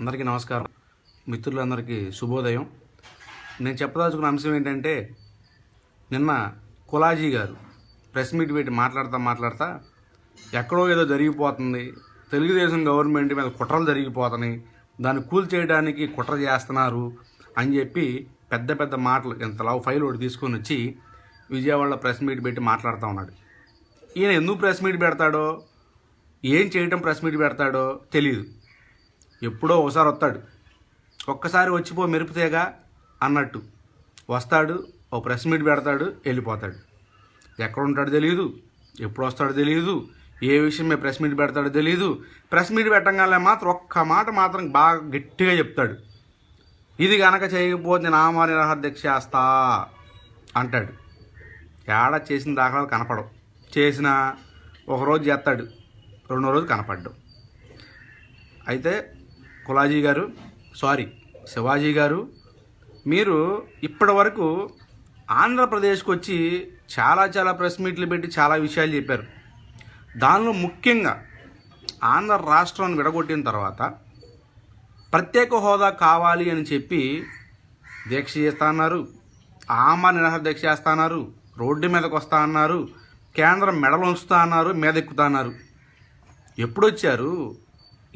అందరికీ నమస్కారం. మిత్రులందరికీ శుభోదయం. నేను చెప్పదలుచుకున్న అంశం ఏంటంటే నిన్న కులాజీ గారు ప్రెస్ మీట్ పెట్టి మాట్లాడతా మాట్లాడతా ఎక్కడో ఏదో జరిగిపోతుంది. తెలుగుదేశం గవర్నమెంట్ మీద కుట్రలు జరిగిపోతున్నాయి. దాన్ని కూల్ చేయడానికి కుట్ర చేస్తున్నారు అని చెప్పి పెద్ద పెద్ద మాటలు ఇంత లవ్ ఫైల్ ఒకటి తీసుకొని వచ్చి విజయవాడలో ప్రెస్ మీట్ పెట్టి మాట్లాడుతూ ఉన్నాడు. ఈయన ఎందుకు ప్రెస్ మీట్ పెడతాడో ఏం చేయటం ప్రెస్ మీట్ పెడతాడో తెలియదు ఎప్పుడో ఒకసారి వస్తాడు. ఒక్కసారి వచ్చిపో మెరుపుతేగా అన్నట్టు. వస్తాడు ఓ ప్రెస్ మీట్ పెడతాడు వెళ్ళిపోతాడు. ఎక్కడ ఉంటాడో తెలియదు ఎప్పుడు వస్తాడో తెలియదు ఏ విషయం ప్రెస్ మీట్ పెడతాడో తెలియదు ప్రెస్ మీట్ పెట్టగానే మాత్రం ఒక్క మాట మాత్రం బాగా గట్టిగా చెప్తాడు. ఇది గనక చేయకపోతే నామా నిరాహార్దీక్ష చేస్తా అంటాడు. ఏడా చేసిన దాఖలాలు కనపడవు. చేసిన ఒకరోజు చేస్తాడు రెండో రోజు కనపడ్డం. అయితే కులాజీ గారు సారీ శివాజీ గారు మీరు ఇప్పటి వరకు ఆంధ్రప్రదేశ్కి వచ్చి చాలా చాలా ప్రెస్ మీట్లు పెట్టి చాలా విషయాలు చెప్పారు. దానిలో ముఖ్యంగా ఆంధ్ర రాష్ట్రాన్ని విడగొట్టిన తర్వాత ప్రత్యేక హోదా కావాలి అని చెప్పి దీక్ష చేస్తా అన్నారు. ఆమ నిరాహార దీక్ష చేస్తా అన్నారు. రోడ్డు మీదకి వస్తా అన్నారు. కేంద్రం మెడలు ఉంచుతా అన్నారు. మీద ఎక్కుతా అన్నారు. ఎప్పుడు వచ్చారు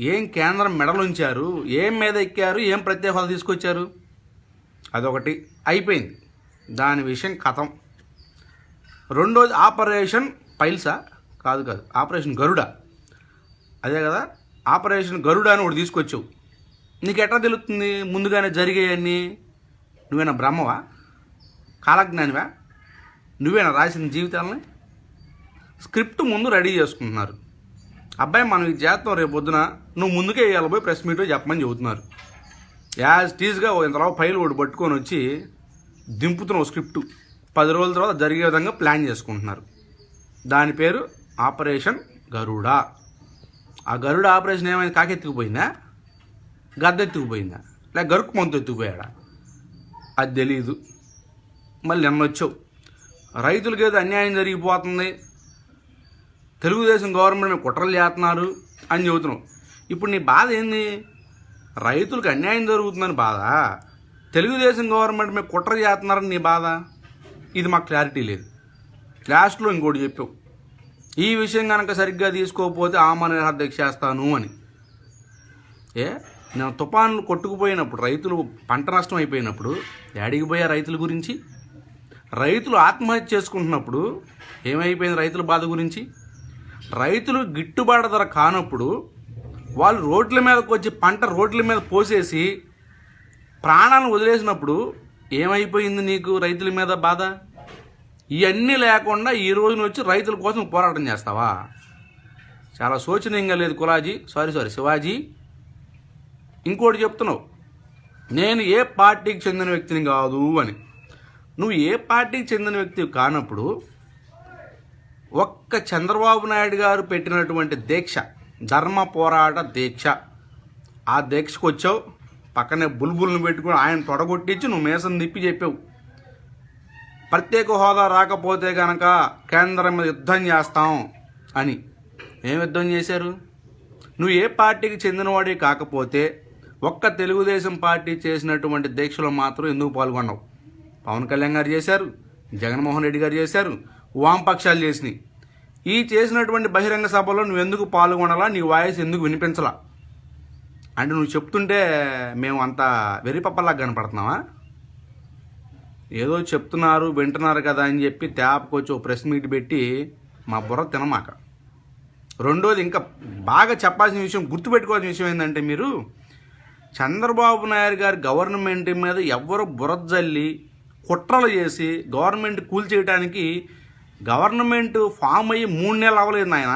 ఏం కేంద్రం మెడలు ఉంచారు ఏం మీద ఎక్కారు ఏం ప్రత్యేక హోదా తీసుకొచ్చారు? అదొకటి. అయిపోయింది. దాని విషయం కథం. రెండోది ఆపరేషన్ పైల్సా? కాదు కాదు. ఆపరేషన్ గరుడ. అదే కదా ఆపరేషన్ గరుడ అని ఒకటి తీసుకొచ్చావు. నీకు ఎట్లా తెలుస్తుంది ముందుగానే జరిగేయన్నీ? నువ్వేనా బ్రహ్మవా? కాలజ్ఞానివా? నువ్వేనా రాసిన జీవితాలని? స్క్రిప్ట్ ముందు రెడీ చేసుకుంటున్నారు. అబ్బాయి మనం ఇది చేస్తాం రేపు పొద్దున నువ్వు ముందుకే వేయాలి పోయి ప్రెస్ మీట్లో చెప్పమని చెబుతున్నారు. యాజ్ టీజ్గా ఇంతలో ఫైల్ ఒకటి పట్టుకొని వచ్చి దింపుతున్న స్క్రిప్ట్ పది రోజుల తర్వాత జరిగే విధంగా ప్లాన్ చేసుకుంటున్నారు. దాని పేరు ఆపరేషన్ గరుడ ఆ గరుడ ఆపరేషన్ ఏమైంది? కాకెత్తుకుపోయిందా గద్దెత్తుకుపోయిందా లేక గరుకు మంతు ఎత్తుకుపోయాడా? అది తెలియదు మళ్ళీ నిన్న వచ్చావు. రైతులకి ఏదో అన్యాయం జరిగిపోతుంది. తెలుగుదేశం గవర్నమెంట్ కుట్రలు చేస్తున్నారు అని చెబుతున్నావు ఇప్పుడు నీ బాధ ఏంది? రైతులకు అన్యాయం జరుగుతుందని బాధ. తెలుగుదేశం గవర్నమెంట్ మీద కుట్ర చేస్తున్నారని నీ బాధ? ఇది మాకు క్లారిటీ లేదు. లాస్ట్లో ఇంకోటి చెప్పావు ఈ విషయం కనుక సరిగ్గా తీసుకోకపోతే ఆమరణ దీక్ష చేస్తాను అని. ఏ? నేను తుఫాన్లు కొట్టుకుపోయినప్పుడు రైతులు పంట నష్టం అయిపోయినప్పుడు ఏడికి పోయే రైతుల గురించి? రైతులు ఆత్మహత్య చేసుకుంటున్నప్పుడు ఏమైపోయింది రైతుల బాధ గురించి? రైతులు గిట్టుబాటు ధర కానప్పుడు వాళ్ళు రోడ్ల మీదకి వచ్చి పంట రోడ్ల మీద పోసేసి ప్రాణాలను వదిలేసినప్పుడు ఏమైపోయింది నీకు రైతుల మీద బాధ? ఇవన్నీ లేకుండా ఈ రోజున వచ్చి రైతుల కోసం పోరాటం చేస్తావా? చాలా శోచనీయంగా లేదు కులాజీ. Sorry sorry Shivaji. ఇంకోటి చెప్తున్నావు. నేను ఏ పార్టీకి చెందిన వ్యక్తిని కాదు అని. నువ్వు ఏ పార్టీకి చెందిన వ్యక్తి కానప్పుడు ఒక్క చంద్రబాబు నాయుడు గారు పెట్టినటువంటి దీక్ష ధర్మ పోరాట దీక్ష. ఆ దీక్షకు వచ్చావు పక్కనే బుల్బుల్ని పెట్టుకుని ఆయన తొడగొట్టించి నువ్వు మేసం తిప్పి చెప్పావు. ప్రత్యేక హోదా రాకపోతే కనుక కేంద్రం మీద యుద్ధం చేస్తాం అని. ఏం యుద్ధం చేశారు? నువ్వు ఏ పార్టీకి చెందినవాడి కాకపోతే ఒక్క తెలుగుదేశం పార్టీ చేసినటువంటి దీక్షలో మాత్రం ఎందుకు పాల్గొన్నావు? పవన్ కళ్యాణ్ గారు చేశారు జగన్మోహన్ రెడ్డి గారు చేశారు వామపక్షాలు చేసినాయి. ఈ చేసినటువంటి బహిరంగ సభలో నువ్వు ఎందుకు పాల్గొనాలా? నీ వాయిస్ ఎందుకు వినిపించలా? అంటే నువ్వు చెప్తుంటే మేము అంత వెరిపప్పలాగా కనపడుతున్నావా ఏదో చెప్తున్నారు వింటున్నారు కదా అని చెప్పి తేపకొచ్చి ఓ ప్రెస్ మీట్ పెట్టి మా బుర్ర తినమాక. రెండోది ఇంకా బాగా చెప్పాల్సిన విషయం గుర్తుపెట్టుకోవాల్సిన విషయం ఏంటంటే మీరు చంద్రబాబు నాయుడు గారి గవర్నమెంట్ మీద ఎవ్వరు బురజల్లి కుట్రలు చేసి గవర్నమెంట్ కూల్చేయడానికి గవర్నమెంట్ ఫామ్ అయ్యి మూడు నెలలు అవ్వలేదు నాయన.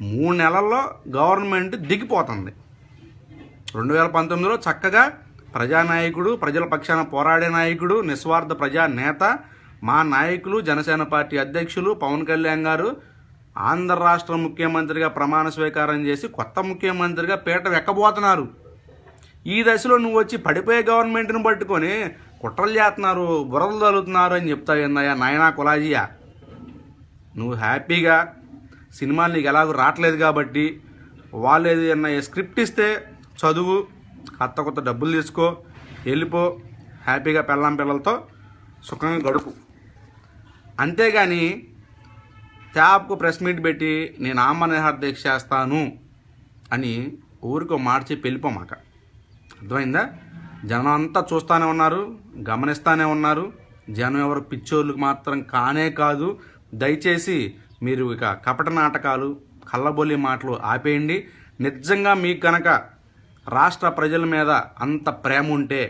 మూడు నెలల్లో గవర్నమెంట్ దిగిపోతుంది. రెండు వేల పంతొమ్మిదిలో చక్కగా ప్రజానాయకుడు ప్రజల పక్షాన పోరాడే నాయకుడు నిస్వార్థ ప్రజా నేత మా నాయకులు జనసేన పార్టీ అధ్యక్షులు పవన్ కళ్యాణ్ గారు ఆంధ్ర రాష్ట్ర ముఖ్యమంత్రిగా ప్రమాణ స్వీకారం చేసి కొత్త ముఖ్యమంత్రిగా పీట వెక్కబోతున్నారు. ఈ దశలో నువ్వు వచ్చి పడిపోయే గవర్నమెంట్ని పట్టుకొని కుట్రలు చేస్తున్నారు బురదలు తలుతున్నారు అని చెప్తావు ఏందయ్యా నాయనా కులాజియా? నువ్వు హ్యాపీగా సినిమాలు నీకు ఎలాగో రావట్లేదు కాబట్టి వాళ్ళు ఏదైనా స్క్రిప్ట్ ఇస్తే చదువు కొత్త కొత్త డబ్బులు తీసుకో వెళ్ళిపో హ్యాపీగా పెళ్ళాం పిల్లలతో సుఖంగా గడుపు. అంతేగాని ట్యాబ్కు ప్రెస్ మీట్ పెట్టి నేను ఆమనిహార దీక్ష చేస్తాను అని ఊరికో మాట చెప్పి వెళ్ళిపోమాక. అర్థమైందా? జనం అంతా చూస్తూనే ఉన్నారు గమనిస్తూనే ఉన్నారు. జనం ఎవరు పిచ్చోళ్ళకి మాత్రం కానే కాదు. దయచేసి మీరు ఇక కపట నాటకాలు కళ్ళబొల్లి మాటలు ఆపేయండి. నిజంగా మీకు కనుక రాష్ట్ర ప్రజల మీద అంత ప్రేమ ఉంటే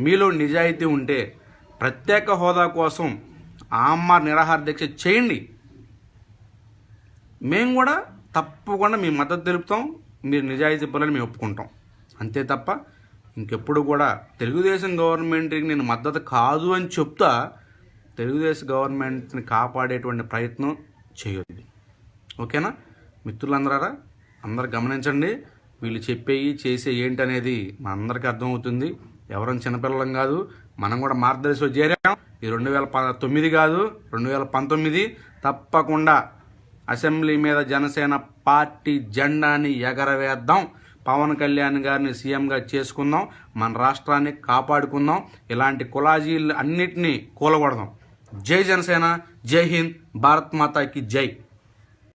మీలో నిజాయితీ ఉంటే ప్రత్యేక హోదా కోసం అమ్మ నిరాహార దీక్ష చేయండి. మేము కూడా తప్పకుండా మీ మద్దతు తెలుపుతాం మీరు నిజాయితీ పనులు మేము ఒప్పుకుంటాం. అంతే తప్ప ఇంకెప్పుడు కూడా తెలుగుదేశం గవర్నమెంట్కి నేను మద్దతు కాదు అని చెప్తా తెలుగుదేశం గవర్నమెంట్ని కాపాడేటువంటి ప్రయత్నం చేయొద్దు ఓకేనా? మిత్రులందరారా అందరు గమనించండి వీళ్ళు చెప్పేవి చేసే ఏంటి అనేది మనందరికీ అర్థమవుతుంది. ఎవరైనా చిన్నపిల్లలం కాదు మనం కూడా మార్గదర్శిలో చేరాం. ఈ రెండు వేల తొమ్మిది కాదు రెండు వేల పంతొమ్మిది తప్పకుండా అసెంబ్లీ మీద జనసేన పార్టీ జెండాని ఎగరవేద్దాం. పవన్ కళ్యాణ్ గారిని సీఎంగా చేసుకుందాం. మన రాష్ట్రాన్ని కాపాడుకుందాం. ఇలాంటి కులాజీలు అన్నిటినీ కూలగొడదాం. जय जनसेना जय हिंद भारत माता की जय।